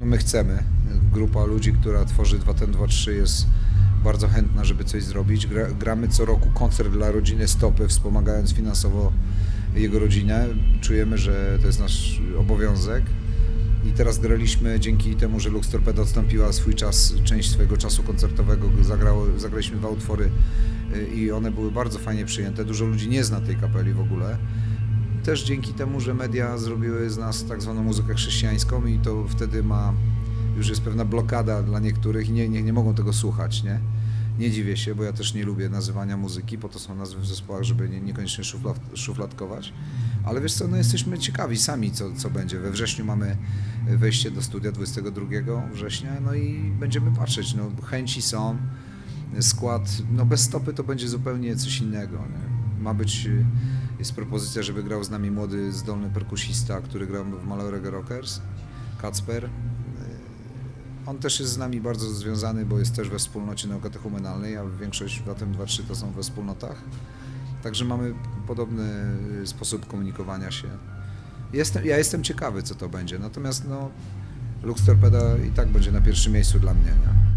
No my chcemy. Grupa ludzi, która tworzy 2 ten 2 3 jest bardzo chętna, żeby coś zrobić. Gra, gramy co roku koncert dla rodziny Stopy, wspomagając finansowo jego rodzinę. Czujemy, że to jest nasz obowiązek. I teraz graliśmy dzięki temu, że Lux Torpedo odstąpiła swój czas, część swojego czasu koncertowego, zagrało, zagraliśmy dwa utwory y, i one były bardzo fajnie przyjęte. Dużo ludzi nie zna tej kapeli w ogóle. Też dzięki temu, że media zrobiły z nas tak zwaną muzykę chrześcijańską i to wtedy ma, już jest pewna blokada dla niektórych i nie, nie, nie mogą tego słuchać, nie? Nie dziwię się, bo ja też nie lubię nazywania muzyki, po to są nazwy w zespołach, żeby nie, niekoniecznie szuflad, szufladkować. Ale wiesz co, no jesteśmy ciekawi sami, co, co będzie. We wrześniu mamy wejście do studia 22 września, no i będziemy patrzeć. No, chęci są, skład, no bez stopy to będzie zupełnie coś innego. Nie? Ma być, y, jest propozycja, żeby grał z nami młody, zdolny perkusista, który grał w Malorego Rockers, Kacper. Y, On też jest z nami bardzo związany, bo jest też we wspólnocie naukotechumenalnej, a większość w ATM 2-3 to są we wspólnotach. Także mamy podobny y, sposób komunikowania się. Jestem, ja jestem ciekawy, co to będzie. Natomiast no, Lux Torpeda i tak będzie na pierwszym miejscu dla mnie. Nie?